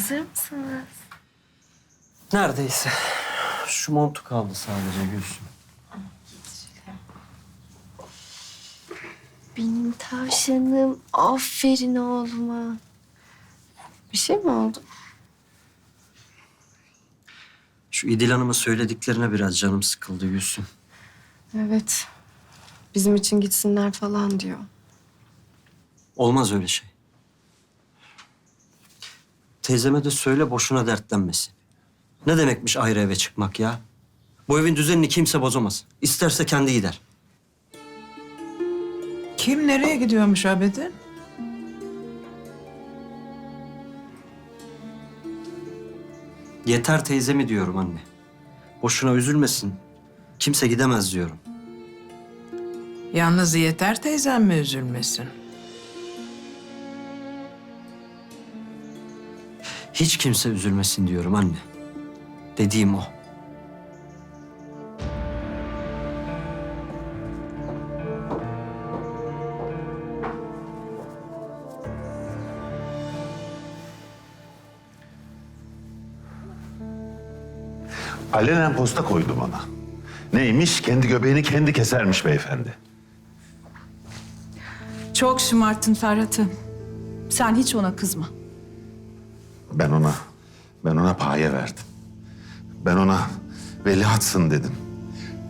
Hazır mısınız? Neredeyse. Şu montu kaldı sadece Gülsüm. Benim tavşanım. Aferin oğluma. Bir şey mi oldu? Şu İdil Hanım'ın söylediklerine biraz canım sıkıldı Gülsüm. Evet. Bizim için gitsinler falan diyor. Olmaz öyle şey. Teyzeme de söyle boşuna dertlenmesin. Ne demekmiş ayrı eve çıkmak ya? Bu evin düzenini kimse bozamaz. İsterse kendi gider. Kim nereye gidiyormuş Abedin? Yeter teyzemi diyorum anne. Boşuna üzülmesin. Kimse gidemez diyorum. Yalnız yeter teyzem mi üzülmesin? Hiç kimse üzülmesin diyorum anne. Dediğim o. Alenen posta koydu bana. Neymiş? Kendi göbeğini kendi kesermiş beyefendi. Çok şımarttın Ferhat'ı. Sen hiç ona kızma. Ben ona, ben ona paye verdim. Ben ona veliahtsın dedim.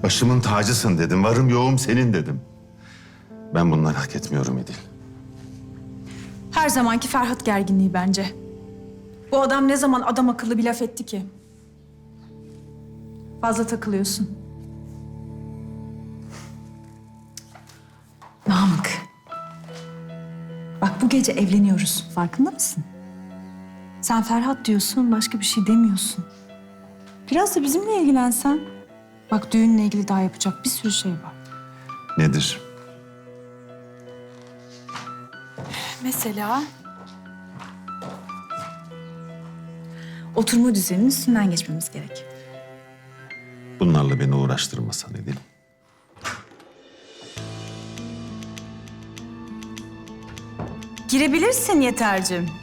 Başımın tacısın dedim. Varım yoğum senin dedim. Ben bunları hak etmiyorum İdil. Her zamanki Ferhat gerginliği bence. Bu adam ne zaman adam akıllı bir laf etti ki? Fazla takılıyorsun. Namık. Bak bu gece evleniyoruz. Farkında mısın? Sen Ferhat diyorsun, başka bir şey demiyorsun. Biraz da bizimle ilgilensen. Bak düğünle ilgili daha yapacak bir sürü şey var. Nedir? Mesela... Oturma düzeninin üstünden geçmemiz gerek. Bunlarla beni uğraştırmasan İdil. Girebilirsin yetercim.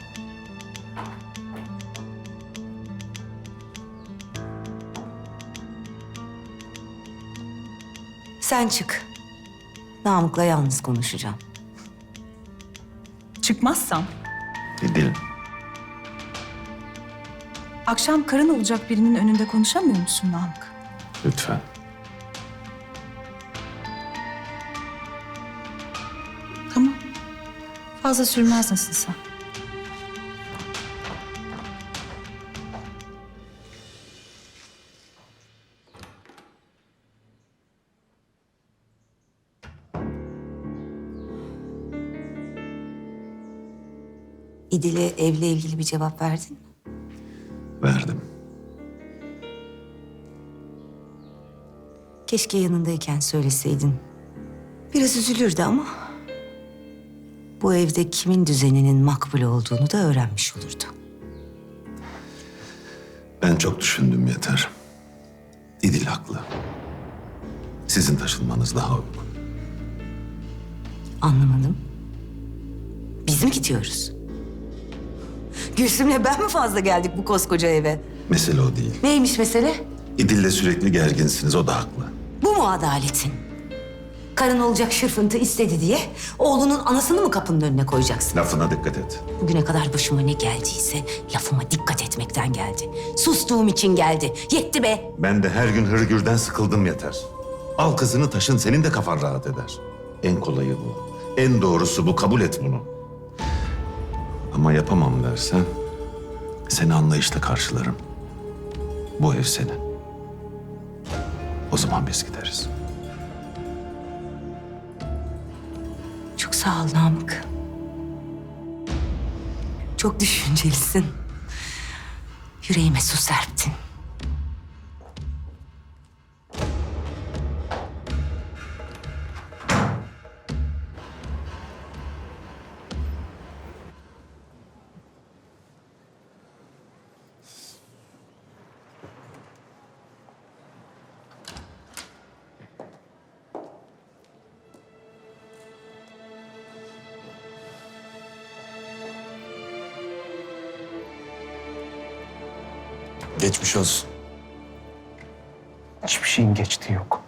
Sen çık. Namık'la yalnız konuşacağım. Çıkmazsam İdil, akşam karın olacak birinin önünde konuşamıyor musun Namık? lütfen. Tamam. Fazla sürmez nasılsa. İdil'e evle ilgili bir cevap verdin mi? Verdim. Keşke yanındayken söyleseydin. Biraz üzülürdü ama... ...bu evde kimin düzeninin makbul olduğunu da öğrenmiş olurdu. Ben çok düşündüm yeter. İdil haklı. Sizin taşınmanız daha uygun. Anlamadım. Biz mi gidiyoruz? Gülsüm'le ben mi fazla geldik bu koskoca eve? Mesele o değil. Neymiş mesele? İdil'le sürekli gerginsiniz, o da haklı. Bu mu adaletin? Karın olacak şırfıntı istedi diye oğlunun anasını mı kapının önüne koyacaksın? Lafına dikkat et. Bugüne kadar başıma ne geldiyse lafıma dikkat etmekten geldi. Sustuğum için geldi. Yetti be. Ben de her gün hırgürden sıkıldım yeter. Al kızını taşın, senin de kafan rahat eder. En kolayı bu. En doğrusu bu, kabul et bunu. Ama yapamam dersen, seni anlayışla karşılarım. Bu ev senin. O zaman biz gideriz. Çok sağ ol Namık. Çok düşüncelisin. Yüreğime su serptin. Geçmiş olsun. Hiçbir şeyin geçtiği yok.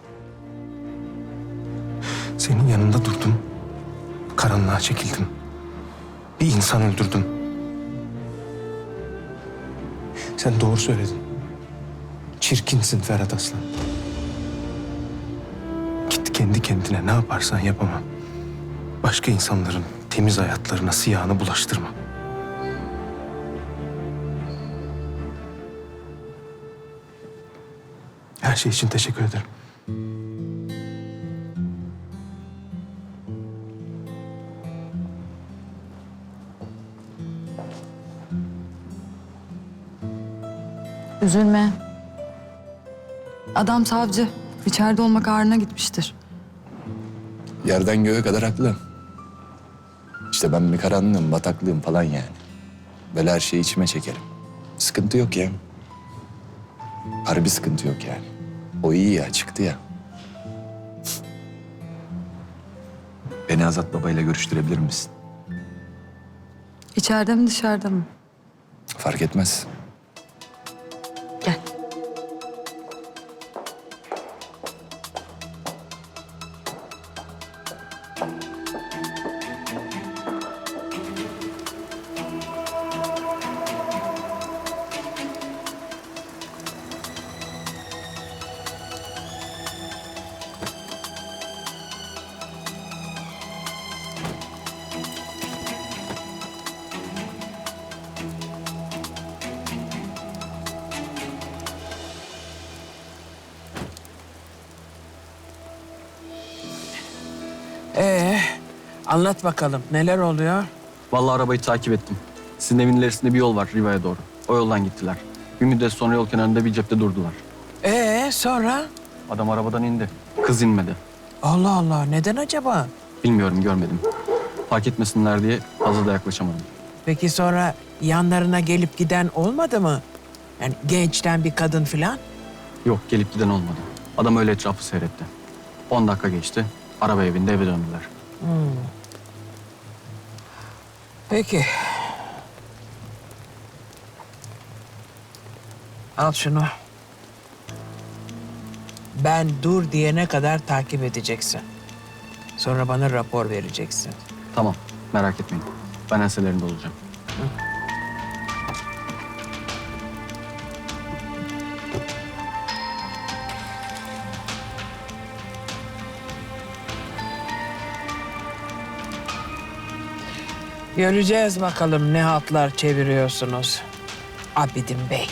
Senin yanında durdum. Karanlığa çekildim. Bir insan öldürdüm. Sen doğru söyledin. Çirkinsin Ferhat Aslan. Git kendi kendine ne yaparsan yapamam. Başka insanların temiz hayatlarına siyahını bulaştırma. Her şey için teşekkür ederim. Üzülme. Adam savcı. İçeride olmak ağrına gitmiştir. Yerden göğe kadar haklı. İşte ben bir karanlığım, bataklığım falan yani. Böyle her şeyi içime çekerim. Sıkıntı yok ya. Harbi sıkıntı yok yani. O iyi ya, çıktı ya. Beni Azat babayla görüştürebilir misin? İçeride mi dışarıda mı? Fark etmez. Anlat bakalım neler oluyor? Vallahi arabayı takip ettim. Sizin evin ilerisinde bir yol var Riva'ya doğru. O yoldan gittiler. Bir müddet sonra yol kenarında bir cepte durdular. Ee, sonra? Adam arabadan indi. Kız inmedi. Allah Allah, neden acaba? Bilmiyorum görmedim. Fark etmesinler diye fazla da yaklaşamadım. Peki sonra yanlarına gelip giden olmadı mı? Yani gençten bir kadın falan? Yok gelip giden olmadı. Adam öyle etrafı seyretti. 10 dakika geçti. Araba evinde eve döndüler. Peki. Al şunu. Ben dur diyene kadar takip edeceksin. Sonra bana rapor vereceksin. Tamam merak etmeyin. Ben enselerinde olacağım. Göreceğiz bakalım ne hatlar çeviriyorsunuz. Abidin Bey.